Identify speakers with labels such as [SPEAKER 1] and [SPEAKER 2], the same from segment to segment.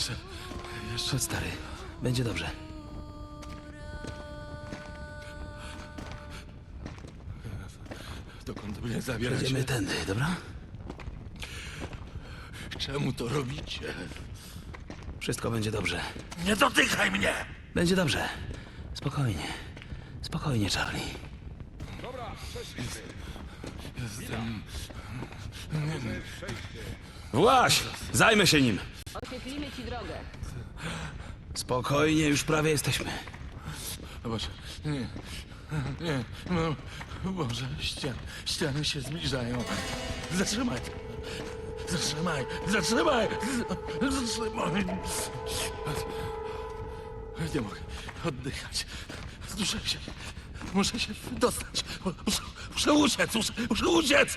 [SPEAKER 1] Jeszcze, jeszcze
[SPEAKER 2] Chodź, stary. Będzie dobrze.
[SPEAKER 1] dokąd mnie zabieracie?
[SPEAKER 2] Będziemy tędy, dobra?
[SPEAKER 1] Czemu to robicie?
[SPEAKER 2] Wszystko będzie dobrze.
[SPEAKER 1] Nie dotykaj mnie!
[SPEAKER 2] Będzie dobrze. Spokojnie. Spokojnie, Charlie.
[SPEAKER 1] Jestem...
[SPEAKER 2] Właś! Zajmę się nim.
[SPEAKER 3] Oświetlimy ci drogę.
[SPEAKER 2] Spokojnie, już prawie jesteśmy.
[SPEAKER 1] Boże, nie, nie, no, Boże, ściany, ściany się zbliżają. Zatrzymaj! Zatrzymaj! Zatrzymaj! Zatrzymaj! Nie mogę oddychać. Zduszę się. Muszę się dostać. Muszę, muszę uciec! Muszę, muszę uciec!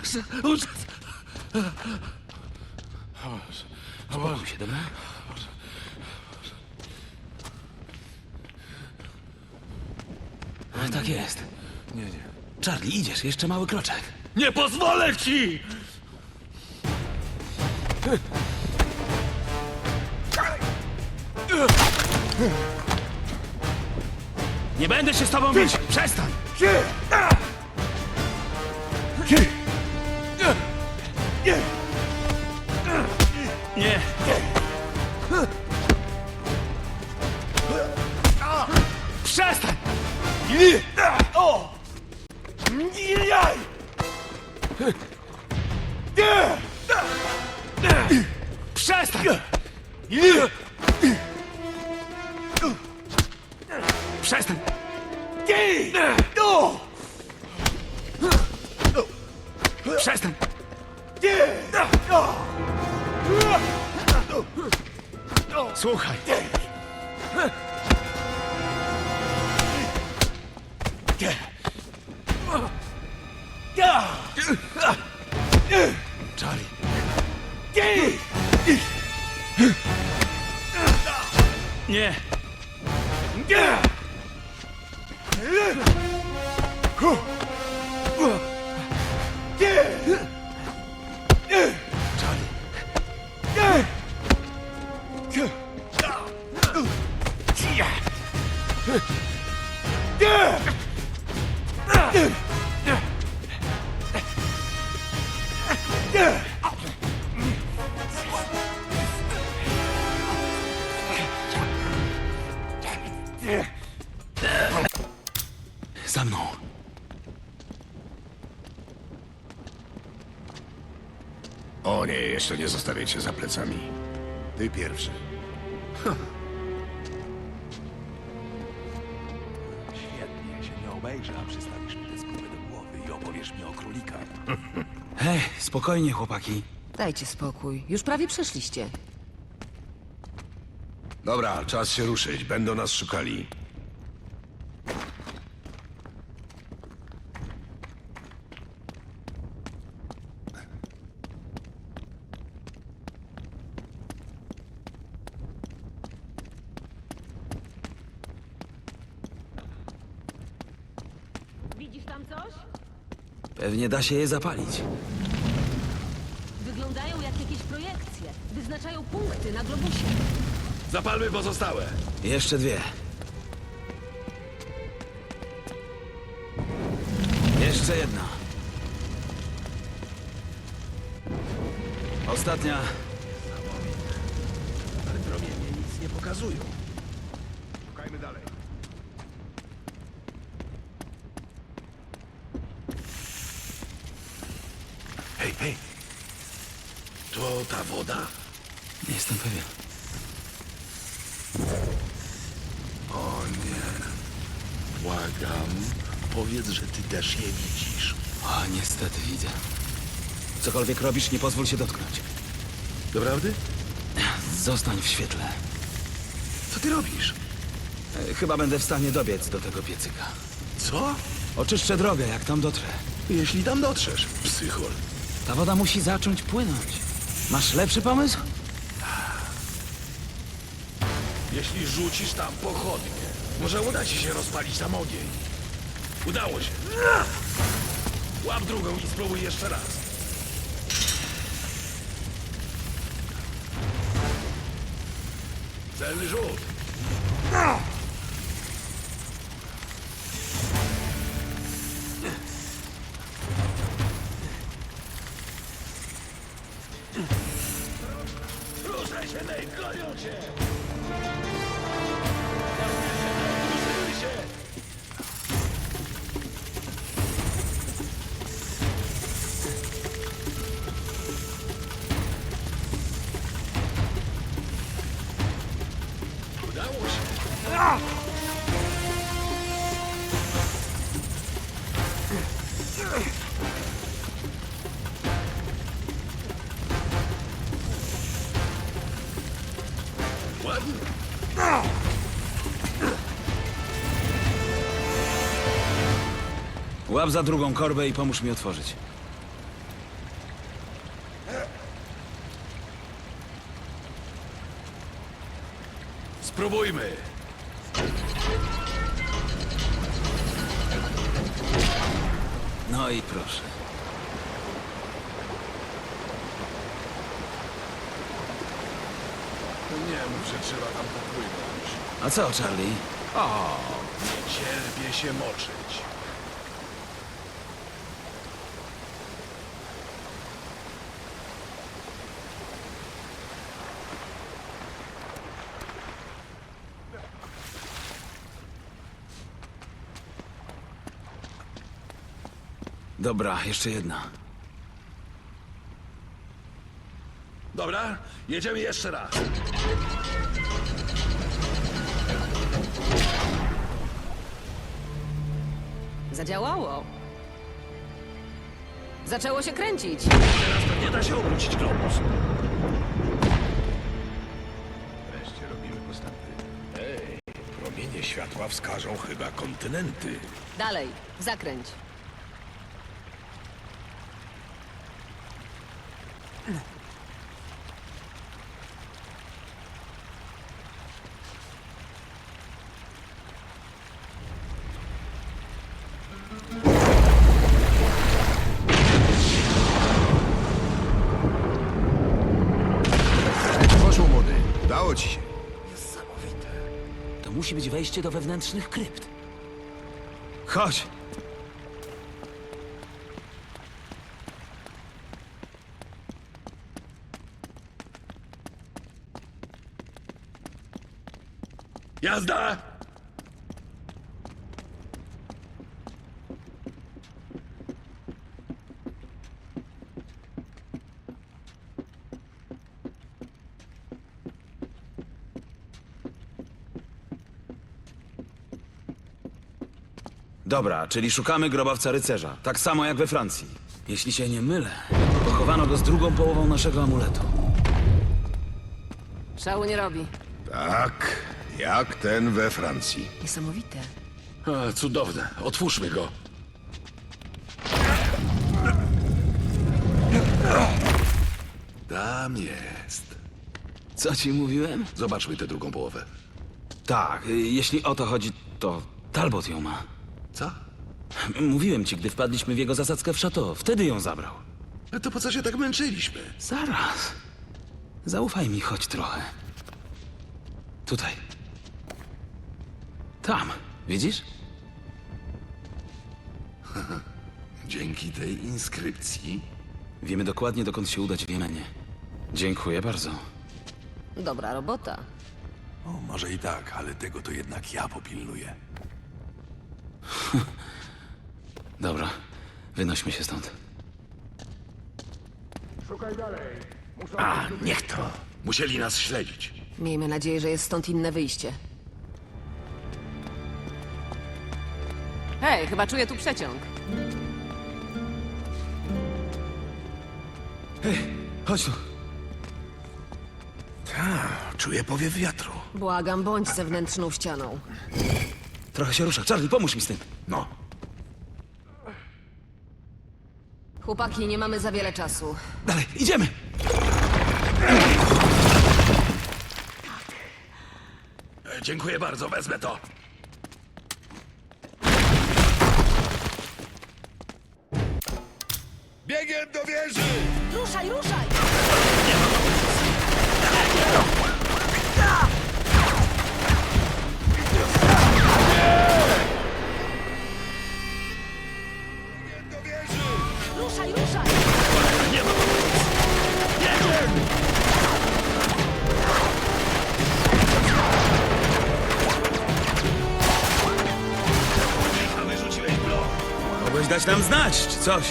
[SPEAKER 1] Muszę uciec! O Boże, o Boże.
[SPEAKER 2] Spokój się, dobra? Ale tak jest.
[SPEAKER 1] Nie, nie.
[SPEAKER 2] Charlie, idziesz, jeszcze mały kroczek.
[SPEAKER 1] Nie pozwolę ci!
[SPEAKER 2] Nie będę się z tobą bić! Przestań! Przestań! Przestań! Przestań! Słuchaj.
[SPEAKER 4] O nie, jeszcze nie zostawię cię za plecami. Ty pierwszy.
[SPEAKER 5] Świetnie, się nie obejrzę, a przystawisz mi tę spróbę do głowy i opowiesz mi o królikach.
[SPEAKER 2] Hej, spokojnie, chłopaki.
[SPEAKER 3] Dajcie spokój. Już prawie przeszliście.
[SPEAKER 4] Dobra, czas się ruszyć. Będą nas szukali.
[SPEAKER 3] Widzisz tam coś?
[SPEAKER 2] Pewnie da się je zapalić.
[SPEAKER 3] Wyglądają jak jakieś projekcje. Wyznaczają punkty na globusie.
[SPEAKER 4] Zapalmy pozostałe.
[SPEAKER 2] Jeszcze dwie. Jeszcze jedna. Ostatnia.
[SPEAKER 4] Ale promienie nic nie pokazują. Szukajmy dalej. Hej, hej. To ta woda?
[SPEAKER 2] Nie jestem pewien.
[SPEAKER 4] O nie. Błagam. Powiedz, że ty też je widzisz.
[SPEAKER 2] O, niestety widzę. Cokolwiek robisz, nie pozwól się dotknąć.
[SPEAKER 4] Doprawdy?
[SPEAKER 2] Zostań w świetle.
[SPEAKER 4] Co ty robisz?
[SPEAKER 2] E, Chyba będę w stanie dobiec do tego piecyka.
[SPEAKER 4] Co?
[SPEAKER 2] Oczyszczę drogę, jak tam dotrę.
[SPEAKER 4] Jeśli tam dotrzesz, psychol.
[SPEAKER 2] Ta woda musi zacząć płynąć. Masz lepszy pomysł?
[SPEAKER 4] Jeśli rzucisz tam pochodnie, może uda ci się rozpalić tam ogień. Udało się. Łap drugą i spróbuj jeszcze raz. Celny rzut.
[SPEAKER 2] Łap za drugą korbę i pomóż mi otworzyć.
[SPEAKER 4] Spróbujmy.
[SPEAKER 2] No i proszę.
[SPEAKER 4] Nie mów, że trzeba tam popłynąć.
[SPEAKER 2] A co, Charlie?
[SPEAKER 4] O, nie cierpię się moczyć.
[SPEAKER 2] Dobra, jeszcze jedna.
[SPEAKER 4] Dobra, jedziemy jeszcze raz.
[SPEAKER 3] Zadziałało. Zaczęło się kręcić.
[SPEAKER 4] Teraz to nie da się obrócić globus. Wreszcie robimy postępy. Ej, promienie światła wskażą chyba kontynenty.
[SPEAKER 3] Dalej, zakręć.
[SPEAKER 5] Poszło młody. Udało ci się.
[SPEAKER 2] To musi być wejście do wewnętrznych krypt. Chodź!
[SPEAKER 4] Jazda!
[SPEAKER 2] Dobra, czyli szukamy grobawca rycerza. Tak samo jak we Francji. Jeśli się nie mylę, pochowano go z drugą połową naszego amuletu.
[SPEAKER 3] Szału nie robi.
[SPEAKER 5] Tak, jak ten we Francji.
[SPEAKER 3] Niesamowite.
[SPEAKER 4] A, cudowne, otwórzmy go. Tam jest.
[SPEAKER 2] Co ci mówiłem?
[SPEAKER 4] Zobaczmy tę drugą połowę.
[SPEAKER 2] Tak, y, jeśli o to chodzi, to Talbot ją ma.
[SPEAKER 4] Co?
[SPEAKER 2] Mówiłem ci, gdy wpadliśmy w jego zasadzkę w szato. Wtedy ją zabrał.
[SPEAKER 4] A to po co się tak męczyliśmy?
[SPEAKER 2] Zaraz. Zaufaj mi choć trochę. Tutaj. Tam. Widzisz?
[SPEAKER 4] Dzięki tej inskrypcji
[SPEAKER 2] Wiemy dokładnie, dokąd się udać w Jemenie. Dziękuję bardzo.
[SPEAKER 3] Dobra robota.
[SPEAKER 5] O, może i tak, ale tego to jednak ja popilnuję.
[SPEAKER 2] Dobra, wynośmy się stąd.
[SPEAKER 4] A, niech to. Musieli nas śledzić.
[SPEAKER 3] Miejmy nadzieję, że jest stąd inne wyjście. Hej, chyba czuję tu przeciąg.
[SPEAKER 2] Chodź tu.
[SPEAKER 4] Czuję powiew wiatru.
[SPEAKER 3] Błagam, bądź zewnętrzną ścianą.
[SPEAKER 2] Trochę się rusza. Charlie, pomóż mi z tym.
[SPEAKER 4] No,
[SPEAKER 3] Chłopaki, nie mamy za wiele czasu.
[SPEAKER 2] Dalej, idziemy!
[SPEAKER 4] e, dziękuję bardzo, wezmę to. nie do wieży! Ruszaj, ruszaj! Biegiem do wieży!
[SPEAKER 3] Ruszaj, ruszaj!
[SPEAKER 4] Mogłeś dać nam znać, czy coś.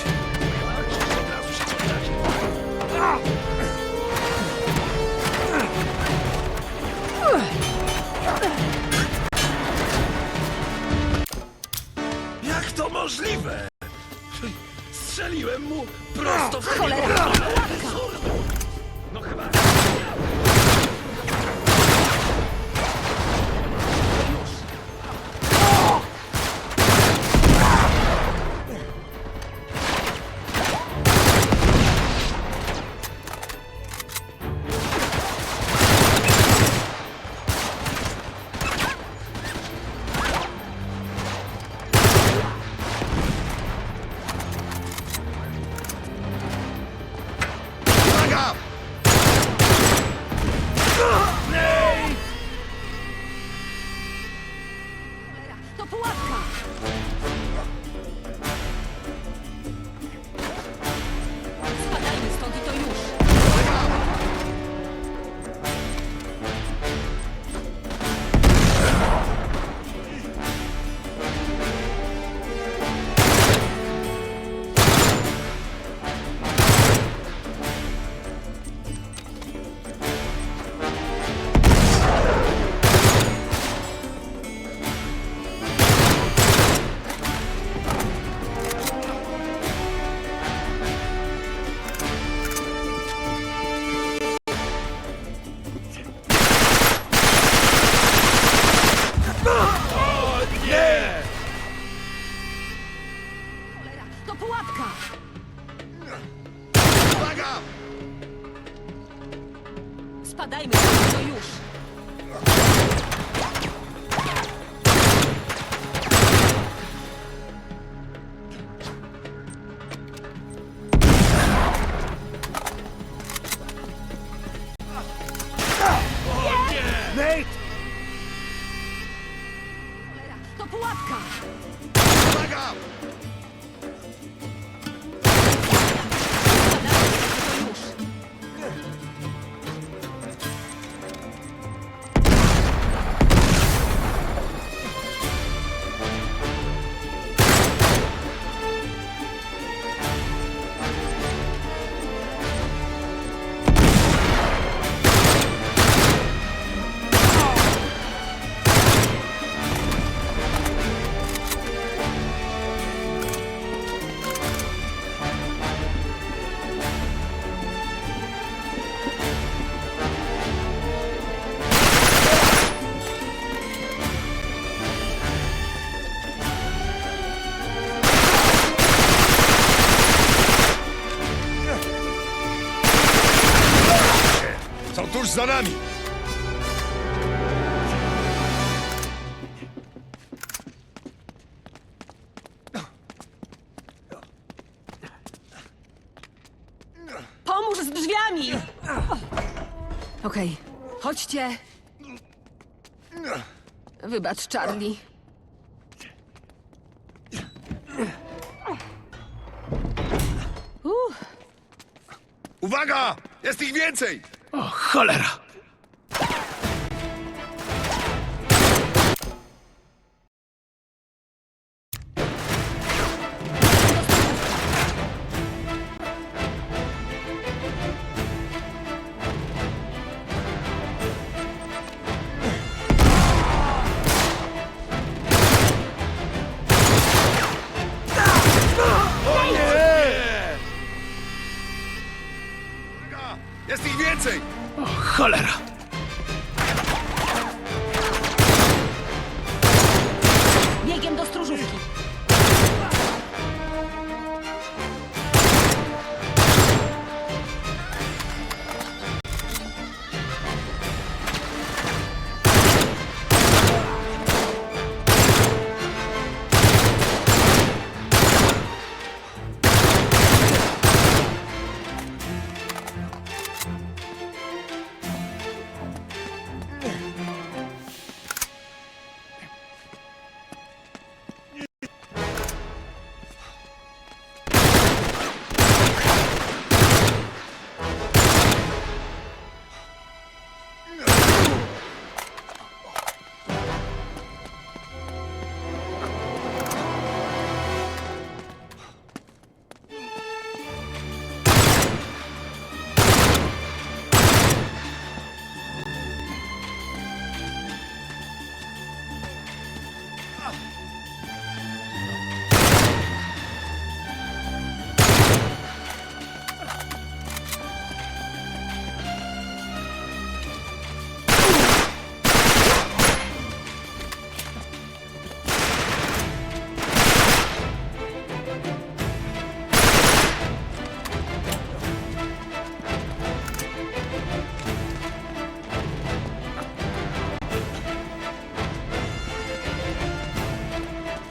[SPEAKER 3] już
[SPEAKER 5] za nami!
[SPEAKER 3] Pomóż z drzwiami! Okej, chodźcie. Wybacz, Charlie. Uff,
[SPEAKER 5] Uwaga! Jest ich więcej!
[SPEAKER 2] O, cholera! Cholera.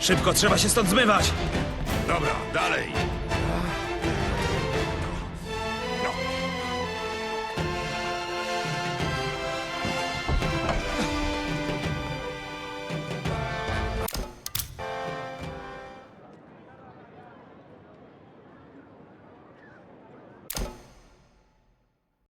[SPEAKER 2] Szybko, trzeba się stąd zmywać!
[SPEAKER 5] Dobra, dalej.